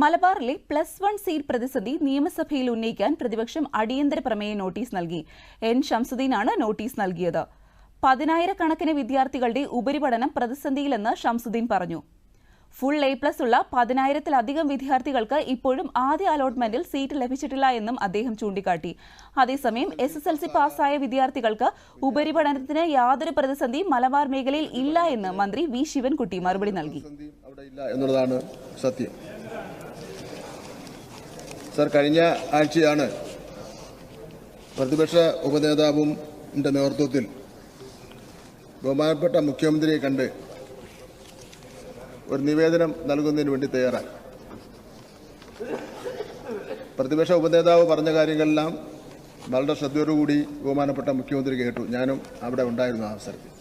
മലബാറിലെ plus one seat പ്രതിസന്ധി നിയമസഭയിൽ ഉന്നയിക്കാൻ പ്രതിപക്ഷം അടിയന്തര പ്രമേയ നോട്ടീസ് നൽകി. എൻ ഷംസുദ്ദീനാണ് നോട്ടീസ് നൽകിയത്. പതിനായിരക്കണക്കിന് വിദ്യാർത്ഥികളുടെ ഉപരിപഠനം പ്രതിസന്ധിയിലെന്ന് ഷംസുദ്ദീൻ പറഞ്ഞു. ഫുൾ എ പ്ലസ് ഉള്ള പതിനായിരത്തിലധികം വിദ്യാർത്ഥികൾക്ക് ഇപ്പോഴും ആദ്യ അലോട്ട്മെന്റിൽ സീറ്റ് ലഭിച്ചിട്ടില്ല എന്നും അദ്ദേഹം ചൂണ്ടിക്കാട്ടി. അതേസമയം എസ് എസ് എൽ സി പാസ്സായ വിദ്യാർത്ഥികൾക്ക് ഉപരിപഠനത്തിന് യാതൊരു പ്രതിസന്ധിയും മലബാർ മേഖലയിൽ ഇല്ല എന്ന് മന്ത്രി വി ശിവൻകുട്ടി മറുപടി നൽകി. എന്നുള്ളതാണ് സത്യം. സർ കഴിഞ്ഞ ആഴ്ചയാണ് പ്രതിപക്ഷ ഉപനേതാവും നേതൃത്വത്തിൽ ബഹുമാനപ്പെട്ട മുഖ്യമന്ത്രിയെ കണ്ട് ഒരു നിവേദനം നൽകുന്നതിന് വേണ്ടി തയ്യാറായി. പ്രതിപക്ഷ ഉപനേതാവ് പറഞ്ഞ കാര്യങ്ങളെല്ലാം വളരെ ശ്രദ്ധയോടുകൂടി ബഹുമാനപ്പെട്ട മുഖ്യമന്ത്രി കേട്ടു. ഞാനും അവിടെ ഉണ്ടായിരുന്നു ആ അവസരത്തിൽ.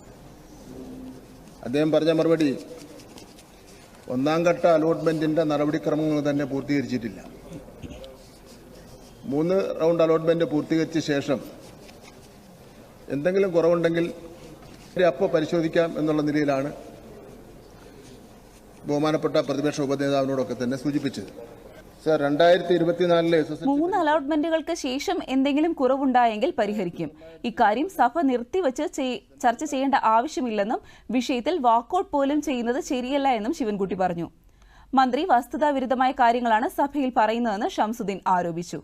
അദ്ദേഹം പറഞ്ഞ മറുപടി ഒന്നാം ഘട്ട അലോട്ട്മെന്റിന്റെ നടപടിക്രമങ്ങൾ തന്നെ പൂർത്തീകരിച്ചിട്ടില്ല. മൂന്ന് റൗണ്ട് അലോട്ട്മെന്റ് പൂർത്തീകരിച്ച ശേഷം എന്തെങ്കിലും കുറവുണ്ടെങ്കിൽ അപ്പോൾ പരിശോധിക്കാം എന്നുള്ള നിലയിലാണ് ബഹുമാനപ്പെട്ട പ്രതിപക്ഷ ഉപനേതാവിനോടൊക്കെ തന്നെ സൂചിപ്പിച്ചത്. സർ മൂന്ന് അലോട്ട്മെന്റുകൾക്ക് ശേഷം എന്തെങ്കിലും കുറവുണ്ടായെങ്കിൽ പരിഹരിക്കും. ഇക്കാര്യം സഭ നിർത്തിവച്ച് ചർച്ച ചെയ്യേണ്ട ആവശ്യമില്ലെന്നും വിഷയത്തിൽ വാക്കൌട്ട് പോലും ചെയ്യുന്നത് ശരിയല്ല എന്നും ശിവൻകുട്ടി പറഞ്ഞു. മന്ത്രി വസ്തുതാവിരുദ്ധമായ കാര്യങ്ങളാണ് സഭയിൽ പറയുന്നതെന്ന് ഷംസുദ്ദീൻ ആരോപിച്ചു.